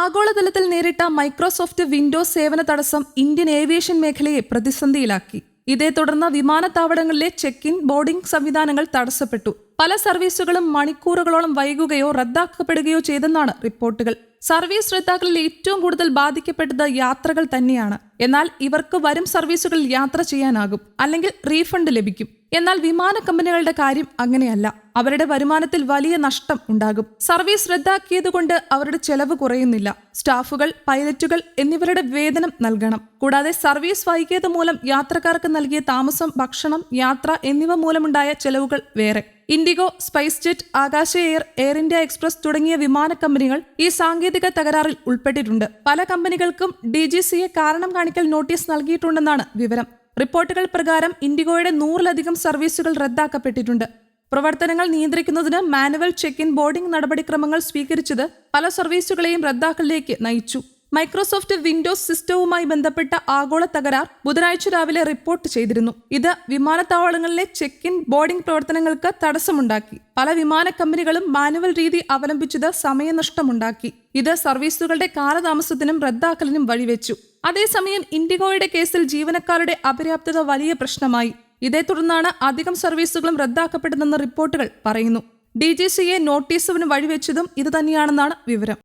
ആഗോളതലത്തിൽ നേരിട്ട Microsoft Windows സേവന തടസ്സം ഇന്ത്യൻ ഏവിയേഷൻ മേഖലയെ പ്രതിസന്ധിയിലാക്കി. ഇതേ തുടർന്ന് വിമാനത്താവളങ്ങളിലെ ചെക്ക് ഇൻ ബോർഡിംഗ് സംവിധാനങ്ങൾ തടസ്സപ്പെട്ടു. പല സർവീസുകളും മണിക്കൂറുകളോളം വൈകുകയോ റദ്ദാക്കപ്പെടുകയോ ചെയ്തെന്നാണ് റിപ്പോർട്ടുകൾ. സർവീസ് റദ്ദാക്കലിൽ ഏറ്റവും കൂടുതൽ ബാധിക്കപ്പെട്ടത് യാത്രകൾ തന്നെയാണ്. എന്നാൽ ഇവർക്ക് വരും സർവീസുകളിൽ യാത്ര ചെയ്യാനാകും അല്ലെങ്കിൽ റീഫണ്ട് ലഭിക്കും. എന്നാൽ വിമാന കമ്പനികളുടെ കാര്യം അങ്ങനെയല്ല. അവരുടെ വരുമാനത്തിൽ വലിയ നഷ്ടം ഉണ്ടാകും. സർവീസ് റദ്ദാക്കിയതുകൊണ്ട് അവരുടെ ചെലവ് കുറയുന്നില്ല. സ്റ്റാഫുകൾ പൈലറ്റുകൾ എന്നിവരുടെ വേതനം നൽകണം. കൂടാതെ സർവീസ് വൈകിയത് മൂലം യാത്രക്കാർക്ക് നൽകിയ താമസം ഭക്ഷണം യാത്ര എന്നിവ മൂലമുണ്ടായ ചെലവുകൾ വേറെ. IndiGo spice jet Akasa air air India express തുടങ്ങിയ വിമാന കമ്പനികൾ ഈ സാങ്കേതിക തകരാറിൽ ഉൾപ്പെട്ടിട്ടുണ്ട്. പല കമ്പനികൾക്കും ഡി ജി സിയെ കാരണം കാണിക്കൽ നോട്ടീസ് നൽകിയിട്ടുണ്ടെന്നാണ് വിവരം. റിപ്പോർട്ടുകൾ പ്രകാരം ഇൻഡിഗോയുടെ നൂറിലധികം സർവീസുകൾ റദ്ദാക്കപ്പെട്ടിട്ടുണ്ട്. പ്രവർത്തനങ്ങൾ നിയന്ത്രിക്കുന്നതിന് മാനുവൽ ചെക്ക് ഇൻ ബോർഡിംഗ് നടപടിക്രമങ്ങൾ സ്വീകരിച്ചത് പല സർവീസുകളെയും റദ്ദാക്കലിലേക്ക് നയിച്ചു. മൈക്രോസോഫ്റ്റ് വിൻഡോസ് സിസ്റ്റവുമായി ബന്ധപ്പെട്ട ആഗോള തകരാർ ബുധനാഴ്ച രാവിലെ റിപ്പോർട്ട് ചെയ്തിരുന്നു. ഇത് വിമാനത്താവളങ്ങളിലെ ചെക്ക് ഇൻ ബോർഡിംഗ് പ്രവർത്തനങ്ങൾക്ക് തടസ്സമുണ്ടാക്കി. പല വിമാന കമ്പനികളും മാനുവൽ രീതി അവലംബിച്ചത് സമയനഷ്ടമുണ്ടാക്കി. ഇത് സർവീസുകളുടെ കാലതാമസത്തിനും റദ്ദാക്കലിനും വഴിവെച്ചു. അതേസമയം ഇൻഡിഗോയുടെ കേസിൽ ജീവനക്കാരുടെ അപര്യാപ്തത വലിയ പ്രശ്നമായി. ഇതേ തുടർന്നാണ് അധികം സർവീസുകളും റദ്ദാക്കപ്പെട്ടതെന്ന് റിപ്പോർട്ടുകൾ പറയുന്നു. ഡി ജി സിയെ നോട്ടീസിന് വഴിവെച്ചതും ഇതുതന്നെയാണെന്നാണ് വിവരം.